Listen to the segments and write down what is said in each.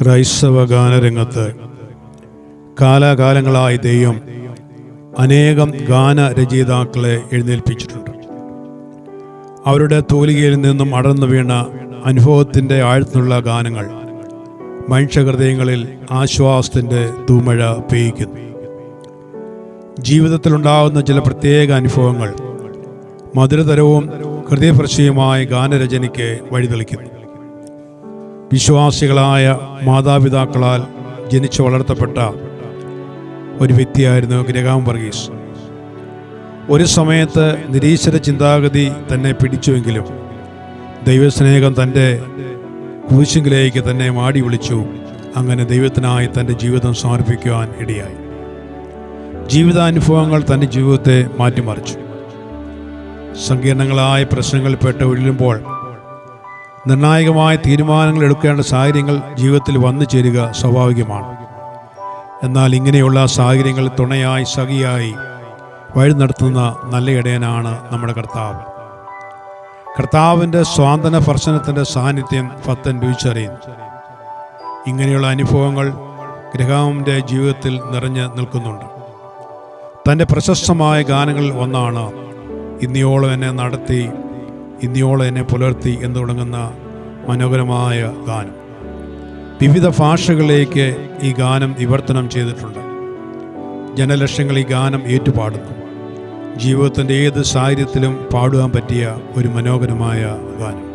ക്രൈസ്തവ ഗാനരംഗത്ത് കാലാകാലങ്ങളായി ദൈവം അനേകം ഗാനരചയിതാക്കളെ എഴുന്നേൽപ്പിച്ചിട്ടുണ്ട്. അവരുടെ തൂലികയിൽ നിന്നും അടർന്നു വീണ അനുഭവത്തിന്റെ ആഴത്തിനുള്ള ഗാനങ്ങൾ മനുഷ്യഹൃദയങ്ങളിൽ ആശ്വാസത്തിന്റെ തൂമഴ പെയ്യിക്കുന്നു ജീവിതത്തിലുണ്ടാകുന്ന ചില പ്രത്യേക അനുഭവങ്ങൾ മധുരതരവും ഹൃദയപ്രശിയുമായ ഗാനരചനയ്ക്ക് വഴിതെളിക്കുന്നു. വിശ്വാസികളായ മാതാപിതാക്കളാൽ ജനിച്ചു വളർത്തപ്പെട്ട ഒരു വ്യക്തിയായിരുന്നു ഗ്രഹാം വർഗീസ്. ഒരു സമയത്ത് നിരീശ്വര ചിന്താഗതി തന്നെ പിടിച്ചുവെങ്കിലും ദൈവസ്നേഹം തന്റെ കുരിശിങ്കിലേക്ക് തന്നെ മാടി വിളിച്ചു. അങ്ങനെ ദൈവത്തിനായി തന്റെ ജീവിതം സമർപ്പിക്കുവാൻ ഇടയായി. ജീവിതാനുഭവങ്ങൾ തന്റെ ജീവിതത്തെ മാറ്റിമറിച്ചു. സങ്കീർണങ്ങളായ പ്രശ്നങ്ങളിൽപ്പെട്ട് ഒഴിയുമ്പോൾ നിർണായകമായ തീരുമാനങ്ങൾ എടുക്കേണ്ട സാഹചര്യങ്ങൾ ജീവിതത്തിൽ വന്നു ചേരുക സ്വാഭാവികമാണ്. എന്നാൽ ഇങ്ങനെയുള്ള സാഹചര്യങ്ങൾ തുണയായി സഖിയായി വഴി നടത്തുന്ന നല്ല ഇടയനാണ് നമ്മുടെ കർത്താവ്. കർത്താവിന്റെ സ്വാതന്ത്ര്യ ഭർശനത്തിന്റെ സാന്നിധ്യം ഭക്തൻ രുചിച്ചറിയുന്നു. ഇങ്ങനെയുള്ള അനുഭവങ്ങൾ ഗ്രഹാമിന്റെ ജീവിതത്തിൽ നിറഞ്ഞു നിൽക്കുന്നുണ്ട്. തന്റെ പ്രശസ്തമായ ഗാനങ്ങളിൽ ഒന്നാണ് ഇന്നിയോളം എന്നെ നടത്തി ഇന്നിയോളം എന്നെ പുലർത്തി എന്ന് തുടങ്ങുന്ന മനോഹരമായ ഗാനം. വിവിധ ഭാഷകളിലേക്ക് ഈ ഗാനം വിവർത്തനം ചെയ്തിട്ടുണ്ട്. ജനലക്ഷങ്ങൾ ഈ ഗാനം ഏറ്റുപാടുന്നു. ജീവിതത്തിന്റെ ഏത് സാഹചര്യത്തിലും പാടുവാൻ പറ്റിയ ഒരു മനോഹരമായ ഗാനം.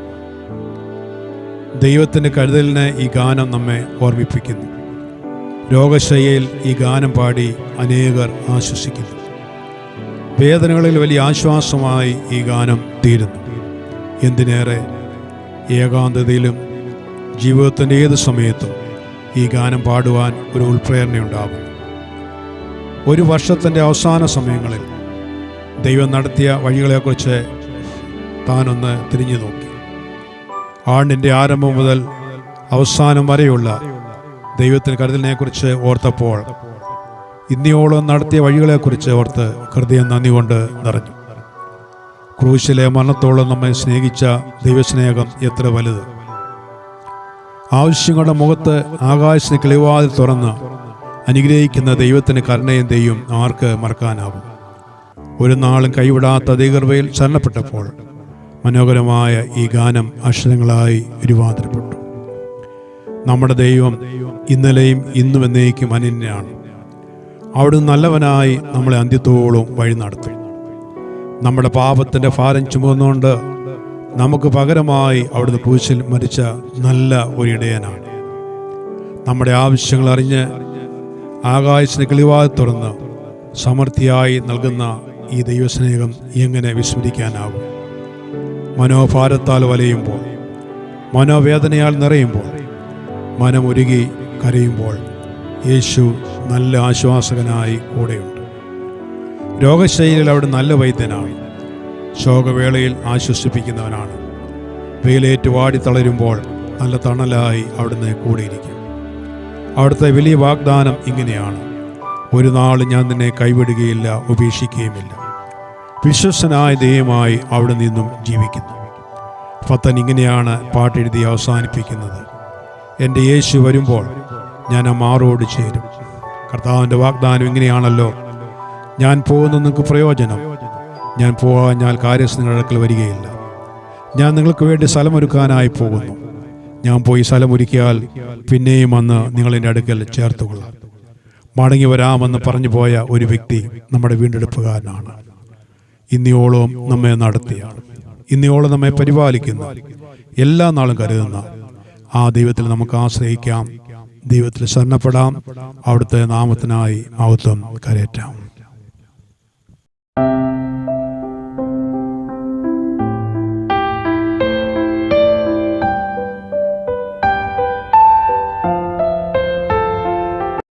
ദൈവത്തിന്റെ കരുതലിന് ഈ ഗാനം നമ്മെ ഓർമ്മിപ്പിക്കുന്നു. രോഗശയ്യയിൽ ഈ ഗാനം പാടി അനേകർ ആശ്വസിക്കുന്നു. വേദനകളിൽ വലിയ ആശ്വാസമായി ഈ ഗാനം തീരുന്നു. എന്തിനേറെ ഏകാന്തതയിലും ജീവിതത്തിന്റെ ഏത് സമയത്തും ഈ ഗാനം പാടുവാൻ ഒരു ഉൾപ്രേരണയുണ്ടാകും. ഒരു വർഷത്തിന്റെ അവസാന സമയങ്ങളിൽ ദൈവം നടത്തിയ വഴികളെക്കുറിച്ച് താനൊന്ന് തിരിഞ്ഞു നോക്കി. ആണ്ടിന്റെ ആരംഭം മുതൽ അവസാനം വരെയുള്ള ദൈവത്തിന് കരുതലിനെക്കുറിച്ച് ഓർത്തപ്പോൾ ഇന്നിയോളം നടത്തിയ വഴികളെക്കുറിച്ച് ഓർത്ത് ഹൃദയം നന്ദി കൊണ്ട് നിറഞ്ഞു. ക്രൂശിലെ മരണത്തോളം നമ്മെ സ്നേഹിച്ച ദൈവസ്നേഹം എത്ര വലുത്. ആവശ്യങ്ങളുടെ മുഖത്ത് ആകാശത്തിന് കിളിവാതിൽ തുറന്ന് അനുഗ്രഹിക്കുന്ന ദൈവത്തിന് കരുണയും ദൈവം ആർക്ക് മറക്കാനാകും ഒരു നാളും കൈവിടാത്ത ദൈകർവയിൽ ശരണപ്പെട്ടപ്പോൾ മനോഹരമായ ഈ ഗാനം അക്ഷരങ്ങളായി രൂപാന്തരപ്പെട്ടു നമ്മുടെ ദൈവം ഇന്നലെയും ഇന്നും എന്നേക്കും അനന്യനാണ്. അവിടുന്ന് നല്ലവനായി നമ്മളെ അന്ത്യത്തോളം വഴി നടത്തും. നമ്മുടെ പാപത്തിന്റെ ഭാരം ചുമന്നുകൊണ്ട് നമുക്ക് പകരമായി അവിടുന്ന് പൂശിൽ മരിച്ച നല്ല ഒരു ഇടയനാണ്. നമ്മുടെ ആവശ്യങ്ങൾ അറിഞ്ഞ് ആകാശത്തിന് കിളിവാതി തുറന്ന് സമൃദ്ധിയായി നൽകുന്ന ഈ ദൈവസ്നേഹം എങ്ങനെ വിസ്മരിക്കാനാകും മനോഭാരത്താൽ വലയുമ്പോൾ മനോവേദനയാൽ നിറയുമ്പോൾ മനമൊരുകി കരയുമ്പോൾ യേശു നല്ല ആശ്വാസകനായി കൂടെയുണ്ട്. രോഗശൈലിയിൽ അവിടെ നല്ല വൈദ്യനാണ്. ശോകവേളയിൽ ആശ്വസിപ്പിക്കുന്നവനാണ്. വെയിലേറ്റ് വാടി തളരുമ്പോൾ നല്ല തണലായി അവിടുന്ന് കൂടിയിരിക്കും. അവിടുത്തെ വലിയ വാഗ്ദാനം ഇങ്ങനെയാണ്. ഒരു നാൾ ഞാൻ നിന്നെ കൈവിടുകയില്ല ഉപേക്ഷിക്കുകയുമില്ല. വിശ്വസനായ ദൈവമായി അവിടെ നിന്നും ജീവിക്കുന്നു. ഫത്തൻ ഇങ്ങനെയാണ് പാട്ടെഴുതി അവസാനിപ്പിക്കുന്നത്. എന്റെ യേശു വരുമ്പോൾ ഞാൻ ആ മാറോട് ചേരും. കർത്താവിന്റെ വാഗ്ദാനം ഇങ്ങനെയാണല്ലോ. ഞാൻ പോകുന്ന നിങ്ങൾക്ക് പ്രയോജനം. ഞാൻ പോകാഞ്ഞാൽ കാര്യസ് നിങ്ങളുടെ അടുക്കൽ വരികയില്ല. ഞാൻ നിങ്ങൾക്ക് വേണ്ടി സ്ഥലമൊരുക്കാനായി പോകുന്നു. ഞാൻ പോയി സ്ഥലമൊരുക്കിയാൽ പിന്നെയും വന്ന് നിങ്ങളെന്റെ അടുക്കൽ ചേർത്തുകൊള്ളാം. മടങ്ങി വരാമെന്ന് പറഞ്ഞു പോയ ഒരു വ്യക്തി നമ്മുടെ വീണ്ടെടുപ്പുകാരനാണ്. ഇന്നിയോളം നമ്മെ നടത്തിയാണ് ഇന്നിയോളം നമ്മെ പരിപാലിക്കുന്ന എല്ലാ നാളും കരുതുന്ന ആ ദൈവത്തിൽ നമുക്ക് ആശ്രയിക്കാം. ദൈവത്തിൽ ശരണപ്പെടാം. അവിടുത്തെ നാമത്തിനായി മഹത്വം കരയറ്റാം.